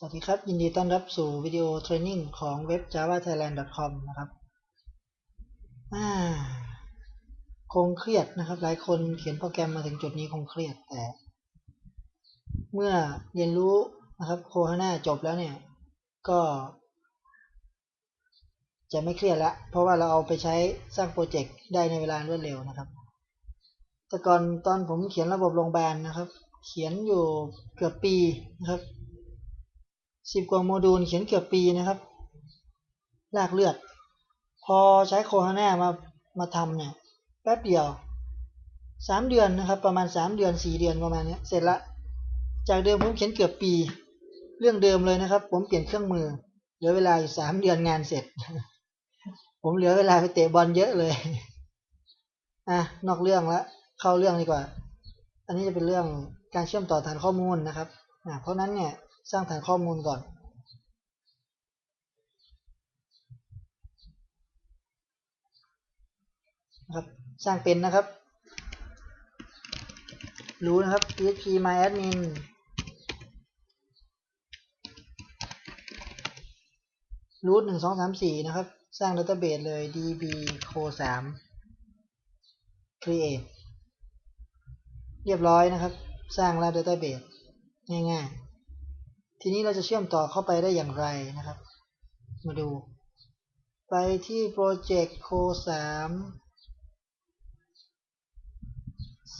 สวัสดีครับ ยินดีต้อนรับสู่วิดีโอเทรนนิ่งของเว็บ javathailand.com นะครับคงเครียดนะครับ หลายคนเขียนโปรแกรมมาถึงจุดนี้คงเครียดแต่ เมื่อเรียนรู้นะครับโคฮาน่าจบแล้วเนี่ย ก็ จะไม่เครียดละเพราะว่าเราเอาไปใช้สร้างโปรเจกต์ได้ในเวลารวดเร็วนะครับ แต่ก่อนตอนผมเขียนระบบโรงพยาบาลนะครับ เขียนอยู่เกือบปีนะครับ สิบกว่าโมดูลเขียนเกือบปีนะครับลากเลือด พอใช้โคฮาน่ามามาทำเนี่ยแป๊บเดียวสามเดือนนะครับประมาณสามเดือนสี่เดือนประมาณนี้เสร็จละ จากเดิมผมเขียนเกือบปี เรื่องเดิมเลยนะครับ ผมเปลี่ยนเครื่องมือเหลือเวลาอยู่สามเดือนงานเสร็จ ผมเหลือเวลาไปเตะบอลเยอะเลยอะนอกเรื่องล้วเข้าเรื่องดีกว่า อันนี้จะเป็นเรื่องการเชื่อมต่อฐานข้อมูลนะครับอะเพราะนั้นเนี่ย สร้างฐานข้อมูลก่อนนะครับสร้างเป็นนะครับ รู้นะครับ php myadmin รูทหนึ่งสองสามสี่นะครับ สร้างดัตเตอร์เบสเลย db co สาม create เรียบร้อยนะครับ สร้างแล้วดัตเตอร์เบสง่ายๆ ทีนี้เราจะเชื่อมต่อเข้าไปได้อย่างไรนะครับ มาดู ไปที่โปรเจกต์ co สาม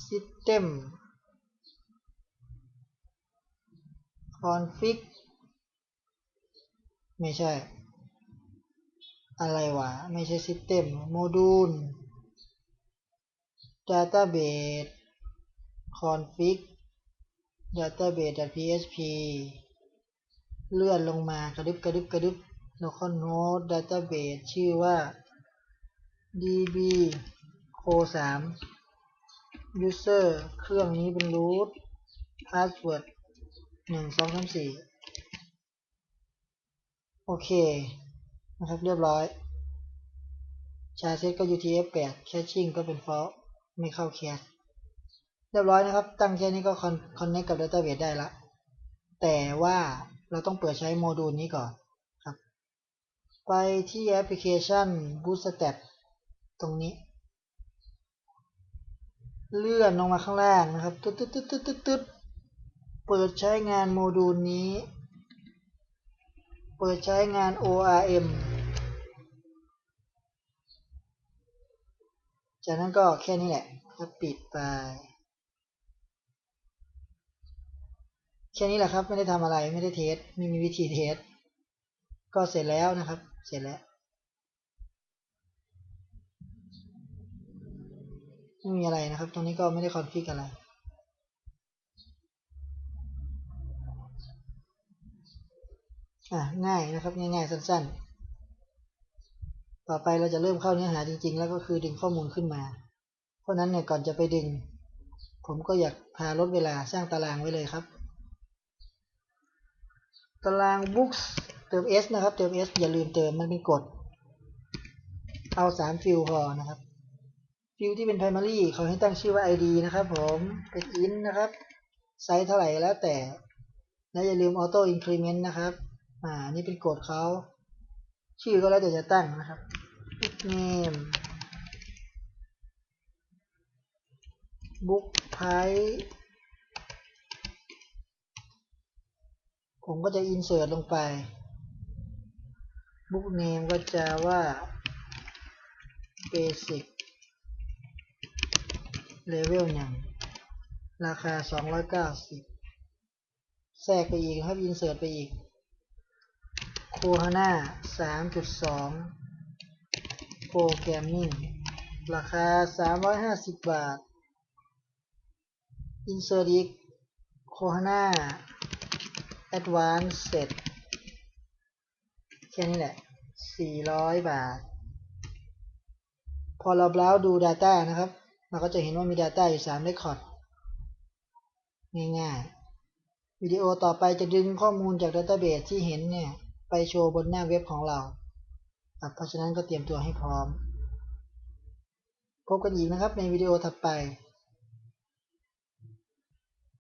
system config ไม่ใช่ อะไรวะ ไม่ใช่ system โมดูล database config database.php เลื่อนลงมากระดึบกระดึบกระดึบ localhost database ชื่อว่า db co 3 user เครื่องนี้เป็น root password หนึ่งสองสามสี่โอเค นะครับเรียบร้อย ชาเซตก็ UTF-8 caching ก็เป็น false ไม่เข้าแคชเรียบร้อยนะครับ ตั้งแค่นี้ก็ connect กับ database ได้ละ แต่ว่า เราต้องเปิดใช้โมดูลนี้ก่อนครับ ไปที่แอปพลิเคชัน Bootstrap ตรงนี้ เลื่อนลงมาข้างล่างนะครับตึ๊ดตึ๊ดตึ๊ดตึ๊ดตึ๊ดเปิดใช้งานโมดูลนี้ เปิดใช้งาน ORM จากนั้นก็แค่นี้แหละแล้วปิดไป แค่นี้แหละครับ ไม่ได้ทำอะไรไม่ได้เทสไม่มีวิธีเทสก็เสร็จแล้วนะครับ เสร็จแล้วไม่มีอะไรนะครับ ตรงนี้ก็ไม่ได้คอนฟิกอะไรอะง่ายนะครับ ง่ายๆ สั้นๆ ต่อไปเราจะเริ่มเข้าเนื้อหาจริง ๆ แล้วก็คือดึงข้อมูลขึ้นมา เพราะนั้นเนี่ยก่อนจะไปดึง ผมก็อยากพาลดเวลาสร้างตารางไว้เลยครับ ตาราง books เติม s นะครับ เติม s อย่าลืมเติมมันเป็นกฎ เอา 3 ฟิลพอนะครับ ฟิลที่เป็น primary เขาให้ตั้งชื่อว่า id นะครับผมเป็น int นะครับไซส์เท่าไหร่แล้วแต่ และอย่าลืม auto increment นะครับ อ่า นี่เป็นกฎเขา ชื่อก็แล้วแต่จะตั้งนะครับ name book price ผมก็จะ insert ลงไป book name ก็จะว่า basic level 1ราคา 290 แทรกไปอีกครับ insert ไปอีกโคฮาน่า3.2 โปรแกรมมิ่ง ราคา 350 บาท insert อีกโคฮาน่า advanced set แค่นี้แหละ 400 บาท พอเราเบราว์ดู Data นะครับเราก็จะเห็นว่ามี Data อยู่3 Record ง่ายๆ วิดีโอต่อไปจะดึงข้อมูลจาก Database ที่เห็นเนี่ย ไปโชว์บนหน้าเว็บของเราครับเพราะฉะนั้นก็เตรียมตัวให้พร้อม พบกันอีกนะครับในวิดีโอถัดไป